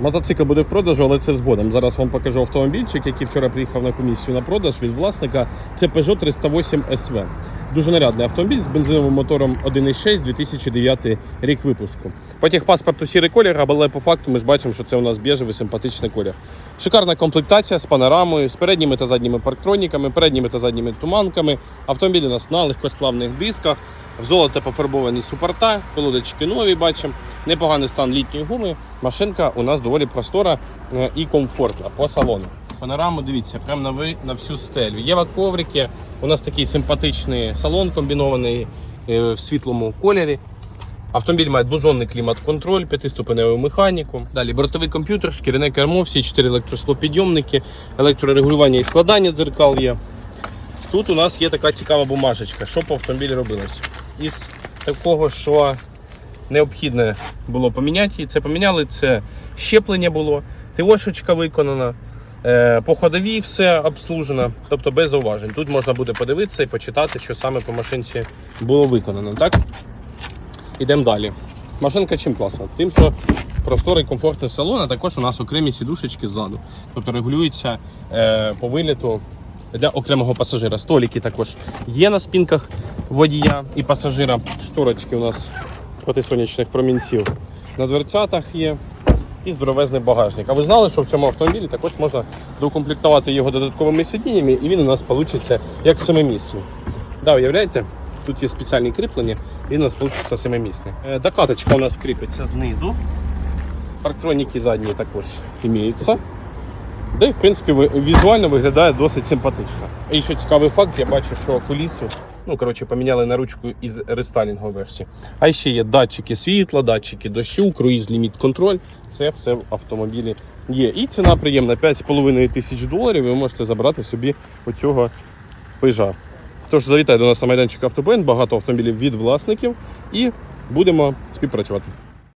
Мотоцикл буде в продажу, але це згодом. Зараз вам покажу автомобільчик, який вчора приїхав на комісію на продаж від власника. Це Peugeot 308 SV. Дуже нарядний автомобіль з бензиновим мотором 1.6 2009 рік випуску. По техпаспорту сірий колір, але по факту ми ж бачимо, що це у нас біжевий симпатичний колір. Шикарна комплектація з панорамою, з передніми та задніми парктроніками, передніми та задніми туманками. Автомобіль у нас на легкосплавних дисках, в золото пофарбовані супорта, колодочки нові бачимо. Непоганий стан літньої гуми. Машинка у нас доволі простора е, і комфортна по салону. Панораму дивіться, прямо на, ви, на всю стелю. Є коврики. У нас такий симпатичний салон комбінований е, в світлому кольорі. Автомобіль має двозонний клімат-контроль, п'ятиступеневу механіку. Далі бортовий комп'ютер, шкіряне кермо, всі чотири електросклопідйомники, електрорегулювання і складання дзеркал є. Тут у нас є така цікава бумажечка, що по автомобілі робилось. Із такого, що необхідне було поміняти, і це поміняли. Це щеплення було, ТОшечка виконана, е, по ходовій все обслужено, тобто без зауважень. Тут можна буде подивитися і почитати, що саме по машинці було виконано. Так? Ідемо далі. Машинка чим класна? Тим, що просторий комфортний салон, а також у нас окремі сідушечки ззаду. Тобто регулюється е, по виліту для окремого пасажира. Столики також є на спинках водія і пасажира. Шторочки у нас проти сонячних промінців на дверцятах є. І здоровезний багажник. А ви знали, що в цьому автомобілі також можна доукомплектувати його додатковими сидіннями, і він у нас вийде як семимісний. Да, уявляєте? Тут є спеціальні кріплення, він у нас вийде семимісний. Е, Докаточка у нас кріпиться знизу. Парктроніки задні також імеються. Де, в принципі, візуально виглядає досить симпатично. І ще цікавий факт, я бачу, що кулісу, ну, коротше, поміняли на ручку із рестайлінгової версії. А ще є датчики світла, датчики дощу, круїз ліміт контроль. Це все в автомобілі є. І ціна приємна 5,5 тисяч доларів. Ви можете забрати собі оцього пижа. Тож завітайте до нас на майданчик Автобен, багато автомобілів від власників і будемо співпрацювати.